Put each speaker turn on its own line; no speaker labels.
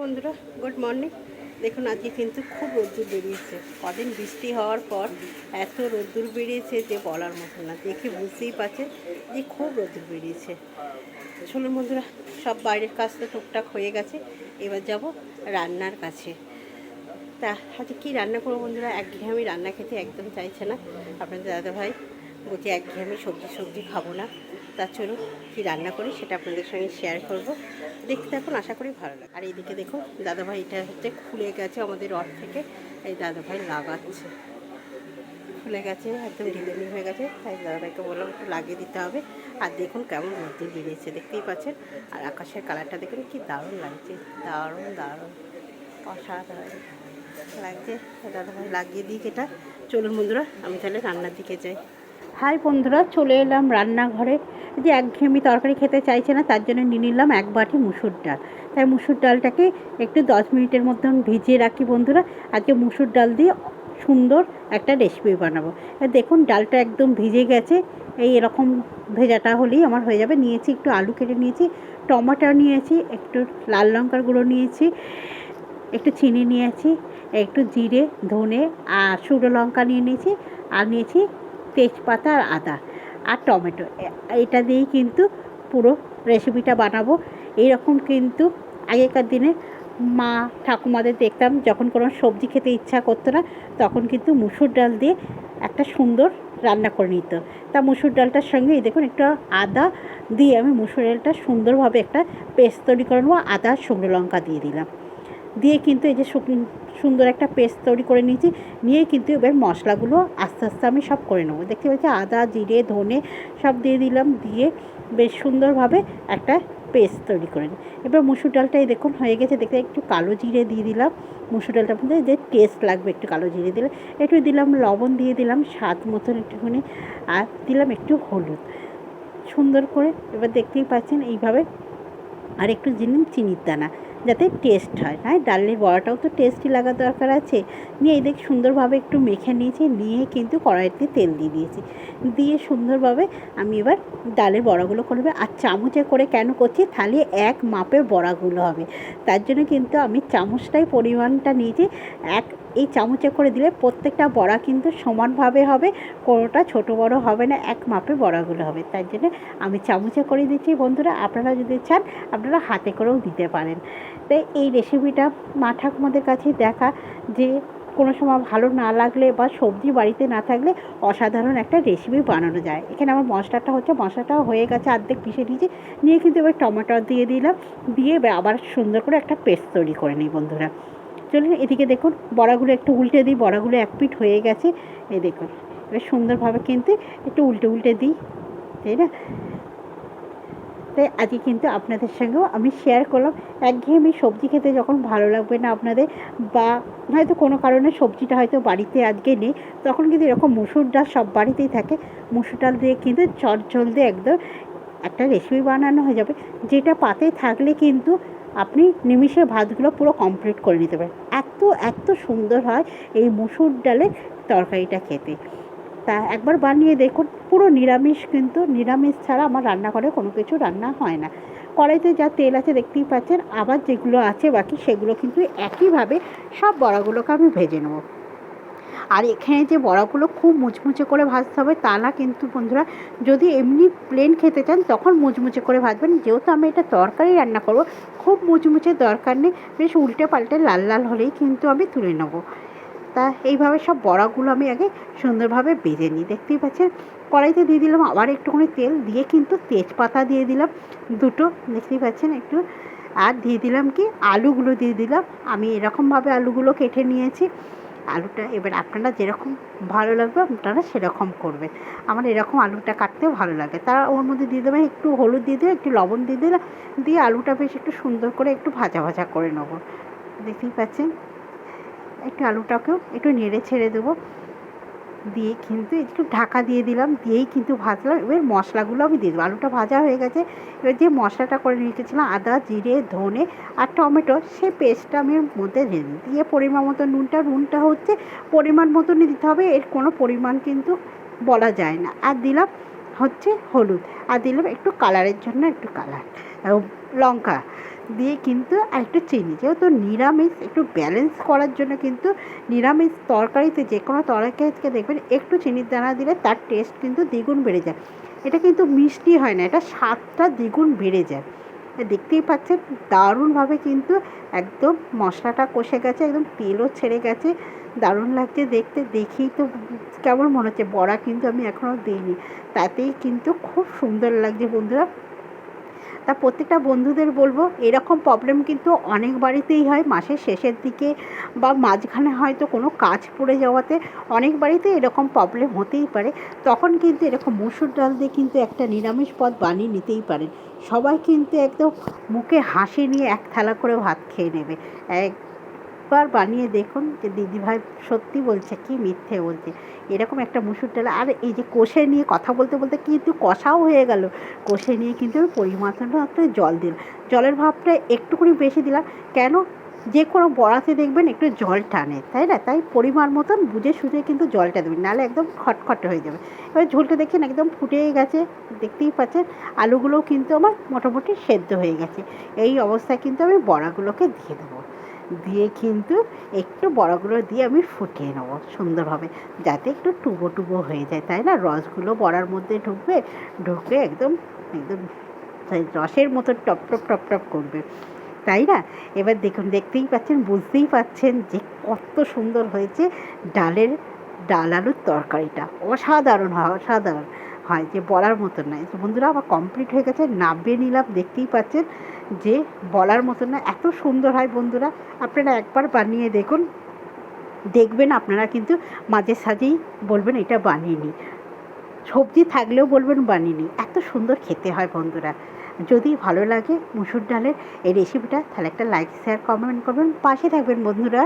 বন্ধুরা good morning দেখুন, আজকে কিন্তু খুব রোদ্দুর বেরিয়েছে। কদিন বৃষ্টি হওয়ার পর এত রোদ্দুর বেরিয়েছে যে বলার মতো না। দেখে বুঝতেই পারছে যে খুব রোদ্দুর বেরিয়েছে। চলুন বন্ধুরা, সব বাইরের কাজ তো টুকটাক হয়ে গেছে। এবার যাব রান্নার কাছে। তা, আজকে কী রান্না করব বন্ধুরা? এক একঘেয়েমি রান্না খেতে একদম চাইছে না। আপনাদের দাদা ভাই বলছি একঘেয়েমি সবজি সবজি খাব না। তা চলুন কী রান্না করি সেটা আপনাদের সঙ্গে শেয়ার করব। দেখতে থাকুন, আশা করি ভালো লাগে। আর এইদিকে দেখুন, দাদাভাই এটা হচ্ছে খুলে গেছে আমাদের রড থেকে। এই দাদাভাই লাগাচ্ছে। খুলে গেছে, একদম ঢিলেমি হয়ে গেছে, তাই দাদাভাইকে বললাম একটু লাগিয়ে দিতে হবে। আর দেখুন কেমন রোদ্দুর বেরিয়েছে, দেখতেই পাচ্ছেন। আর আকাশের কালারটা দেখুন, কি দারুণ লাগছে, দারুণ দারুণ। অসাধারণ লাগছে। দাদাভাই লাগিয়ে দিই এটা। চলুন বন্ধুরা, আমি তাহলে রান্নার দিকে যাই। হাই বন্ধুরা, চলে এলাম রান্নাঘরে। যে একঘেয়েমি তরকারি খেতে চাইছে না, তার জন্য নিয়ে নিলাম এক বাটি মুসুর ডাল। তাই মুসুর ডালটাকে একটু দশ মিনিটের মতন ভিজিয়ে রাখি বন্ধুরা। আজকে মুসুর ডাল দিয়ে সুন্দর একটা রেসিপি বানাবো। দেখুন, ডালটা একদম ভিজে গেছে। এই এরকম ভেজাটা হলেই আমার হয়ে যাবে। নিয়েছি একটু আলু কেটে নিয়েছি টমাটো নিয়েছি, একটু লাল লঙ্কার গুঁড়ো নিয়েছি, একটু চিনি নিয়েছি, একটু জিরে, ধনে আর শুকনো লঙ্কা নিয়ে নিয়েছি, আর নিয়েছি তেজপাতা আর আদা। আর টমেটো। এটা দিয়েই কিন্তু পুরো রেসিপিটা বানাবো। এইরকম কিন্তু আগেকার দিনে মা ঠাকুমাদের দেখতাম, যখন কোনো সবজি খেতে ইচ্ছা করতো না, তখন কিন্তু মুসুর ডাল দিয়ে একটা সুন্দর রান্না করে নিত। তা মুসুর ডালটার সঙ্গে এই দেখুন একটু আদা দিয়ে আমি মুসুর ডালটা সুন্দরভাবে একটা পেস্ট তৈরি করে নেব, আদা শুকনো লঙ্কা দিয়ে দিলাম। দিয়ে কিন্তু এই যে সুন্দর একটা পেস্ট তৈরি করে নিয়েছি। নিয়ে কিন্তু এবার মশলাগুলো আস্তে আস্তে আমি সব করে নেব। দেখতে পাচ্ছি আদা, জিরে, ধনে সব দিয়ে দিলাম। দিয়ে বেশ সুন্দরভাবে একটা পেস্ট তৈরি করে নিই। এবার মুসুর ডালটাই দেখুন হয়ে গেছে। দেখতে একটু কালো জিরে দিয়ে দিলাম। মুসুর ডালটার মধ্যে যে টেস্ট লাগবে একটু কালো জিরে দিলে। একটু দিলাম লবণ, দিয়ে দিলাম স্বাদ মতন একটুখানি। আর দিলাম একটু হলুদ। সুন্দর করে এবার দেখতেই পাচ্ছেন এইভাবে। আর একটু দিলাম চিনির দানা। যাতে টেস্ট হয় হ্যাঁ ডালের বড়াটাও তো টেস্টি লাগা দরকার আছে। নিয়ে এই দেখ সুন্দরভাবে একটু মেখে নিয়েছি, নিয়ে কিন্তু কড়াইতে তেল দিয়ে দিয়েছি। দিয়ে সুন্দরভাবে আমি এবার ডালের বড়াগুলো করবে আর চামচে করে কেন করছি? তাহলে এক মাপে বড়াগুলো হবে। তার জন্য কিন্তু আমি চামচটাই পরিমাণটা নিয়েছি। এক, এই চামচে করে দিলে প্রত্যেকটা বড়া কিন্তু সমানভাবে হবে, কোনোটা ছোট বড় হবে না, এক মাপে বড়াগুলো হবে। তার জন্য আমি চামচে করে দিচ্ছি বন্ধুরা। আপনারা যদি চান, আপনারা হাতে করেও দিতে পারেন। তাই এই রেসিপিটা মা ঠাকুমাদের কাছে দেখা যে কোনো সময় ভালো না লাগলে বা সবজি বাড়িতে না থাকলে অসাধারণ একটা রেসিপি বানানো যায়। এখানে আমার মশলাটা হচ্ছে, মশলাটাও হয়ে গেছে অর্ধেক পিষে দিয়েছি নিয়ে কিন্তু এবার টমেটো দিয়ে দিলাম। দিয়ে আবার সুন্দর করে একটা পেস্ট তৈরি করে নিই বন্ধুরা। চলুন এদিকে দেখুন, বড়াগুলো একটু উল্টে দিই। বড়াগুলো এক পিঠ হয়ে গেছে। এই দেখুন, এবার সুন্দরভাবে কিন্তু একটু উল্টে উল্টে দিই। তাই না? তাই আজকে কিন্তু আপনাদের সঙ্গেও আমি শেয়ার করলাম। একঘেয়েমি সবজি খেতে যখন ভালো লাগবে না আপনাদের বা হয়তো কোনো কারণে সবজিটা হয়তো বাড়িতে আজকে নেই, তখন কিন্তু এরকম মুসুর ডাল সব বাড়িতেই থাকে। মুসুর ডাল দিয়ে কিন্তু চট জল দিয়ে একদম একটা রেসিপি বানানো হয়ে যাবে। যেটা পাতে থাকলে কিন্তু আপনি নিমিষে ভাতগুলো পুরো কমপ্লিট করে নিতে পারেন। এত এত সুন্দর হয় এই মুসুর ডালের তরকারিটা খেতে। তা একবার বানিয়ে দেখুন, পুরো নিরামিষ কিন্তু, নিরামিষ ছাড়া আমার রান্নাঘরে কোনো কিছু রান্না হয় না। কড়াইতে যা তেল আছে দেখতেই পাচ্ছেন, আবার যেগুলো আছে বাকি সেগুলো কিন্তু একইভাবে সব বড়াগুলোকে আমি ভেজে নেব। আর এখানে যে বড়াগুলো খুব মুচমুচে করে ভাজতে হবে তা না কিন্তু বন্ধুরা, যদি এমনি প্লেন খেতে চান তখন মুচমুচে করে ভাজবেন। যেহেতু আমি এটা তরকারি রান্না করব, খুব মুচমুচে দরকার নেই, বেশ উল্টে পাল্টে লাল লাল হলেই কিন্তু আমি তুলে নেব। তা এইভাবে সব বড়াগুলো আমি আগে সুন্দরভাবে ভেজে নিই। দেখতেই পাচ্ছেন? কড়াইতে দিয়ে দিলাম আবার একটুখানি তেল, দিয়ে কিন্তু তেজপাতা দিয়ে দিলাম দুটো, দেখতেই পাচ্ছেন একটু। আর দিয়ে দিলাম কি? আলুগুলো দিয়ে দিলাম। আমি এরকমভাবে আলুগুলো কেটে নিয়েছি। আলুটা এবার আপনারা যেরকম ভালো লাগবে আপনারা সেরকম করবেন। আমার এরকম আলুটা কাটতেও ভালো লাগে। তারা ওর মধ্যে দিয়ে দেবেন একটু হলুদ দিয়ে দেবে একটু লবণ দিয়ে দিলাম। দিয়ে আলুটা বেশ একটু সুন্দর করে একটু ভাজা ভাজা করে নেব। দেখতেই পাচ্ছেন? একটু আলুটাকেও একটু নেড়ে ছেড়ে দেবো। দিয়ে কিন্তু একটু ঢাকা দিয়ে দিলাম, দিয়েই কিন্তু ভাজলাম। এবার মশলাগুলো আমি দিয়ে দেবো। আলুটা ভাজা হয়ে গেছে। এবার যে মশলাটা করে রেখেছিলাম আদা, জিরে, ধনে আর টমেটো, সেই পেস্টটা আমি এর মধ্যে দিয়ে পরিমাণ মতো নুনটা নুনটা হচ্ছে পরিমাণ মতনই দিতে হবে। এর কোনো পরিমাণ কিন্তু বলা যায় না। আর দিলাম হচ্ছে হলুদ। আর দিলাম একটু কালারের জন্য একটু কালার। লঙ্কা দিয়ে কিন্তু আর একটু চিনি। যেহেতু নিরামিষ, একটু ব্যালেন্স করার জন্য কিন্তু নিরামিষ তরকারিতে যে কোনো তরকারিতে দেখবেন একটু চিনির দানা দিলে তার টেস্ট কিন্তু দ্বিগুণ বেড়ে যায়। এটা কিন্তু মিষ্টি হয় না, এটা স্বাদটা দ্বিগুণ বেড়ে যায়। দেখতেই পাচ্ছেন, দারুণভাবে কিন্তু একদম মশলাটা কষে গেছে, একদম তেলও ছেড়ে গেছে। দারুণ লাগছে দেখতে, দেখেই তো কেমন মনে হচ্ছে, বড়া কিন্তু আমি এখনও দিইনি। তাতেই কিন্তু খুব সুন্দর লাগছে বন্ধুরা। তা প্রত্যেকটা বন্ধুদের বলব, এরকম প্রবলেম কিন্তু অনেক বাড়িতেই হয়। মাসের শেষের দিকে বা মাঝখানে হয়তো কোনো কাজ পড়ে যাওয়াতে অনেক বাড়িতে এরকম প্রবলেম হতেই পারে। তখন কিন্তু এরকম মসুর ডাল দিয়ে কিন্তু একটা নিরামিষ পদ বানিয়ে নিতেই পারেন। সবাই কিন্তু একদম মুখে হাসি নিয়ে এক থালা করে ভাত খেয়ে নেবে। একবার বানিয়ে দেখুন যে দিদিভাই সত্যি বলছে কি মিথ্যে বলছে। এরকম একটা মুসুর ডাল। আর এই যে কষে নিয়ে কথা বলতে বলতে কিন্তু কষাও হয়ে গেল। কষে নিয়ে কিন্তু আমি পরিমাণ মতো জল দিলাম। জলের ভাবটা একটুখানি বেশি দিলাম। কেন? যে কোনো বড়াতে দেখবেন একটু জল টানে, তাই না? তাই পরিমাণ মতন বুঝে সুঝে কিন্তু জলটা দেবেন। নাহলে একদম খটখট হয়ে যাবে। এবার ঝোলটা দেখেন একদম ফুটে গেছে। দেখতেই পাচ্ছেন, আলুগুলোও কিন্তু আমার মোটামুটি সেদ্ধ হয়ে গেছে। এই অবস্থায় কিন্তু আমি বড়াগুলোকে দিয়ে দেবো। দিয়ে কিন্তু একটু বড়াগুলো দিয়ে আমি ফুটিয়ে নেব সুন্দরভাবে, যাতে একটু টুবো টুবো হয়ে যায়, তাই না? রসগুলো বড়ার মধ্যে ঢুকবে, ঢুকে একদম একদম রসের মতো টপ টপ টপ টপ করবে, তাই না? এবার দেখুন, দেখতেই পাচ্ছেন, বুঝতেই পাচ্ছেন যে কত সুন্দর হয়েছে ডালের, ডাল আলুর তরকারিটা। অসাধারণ হয় অসাধারণ। হয় যে বলার মতো নয়। তো বন্ধুরা, আমার কমপ্লিট হয়ে গেছে। নামিয়ে নিলাম, দেখতেই পাচ্ছেন যে বলার মতো না, এত সুন্দর হয় বন্ধুরা। আপনারা একবার বানিয়ে দেখুন। দেখবেন আপনারা কিন্তু মাঝে সাঝেই বলবেন, এটা বানিয়ে সবজি থাকলেও বলবেন, বানিয়ে এত সুন্দর খেতে হয় বন্ধুরা। যদি ভালো লাগে মুসুর ডালের এই রেসিপিটা তাহলে একটা লাইক শেয়ার কমেন্ট করবেন। পাশে থাকবেন বন্ধুরা।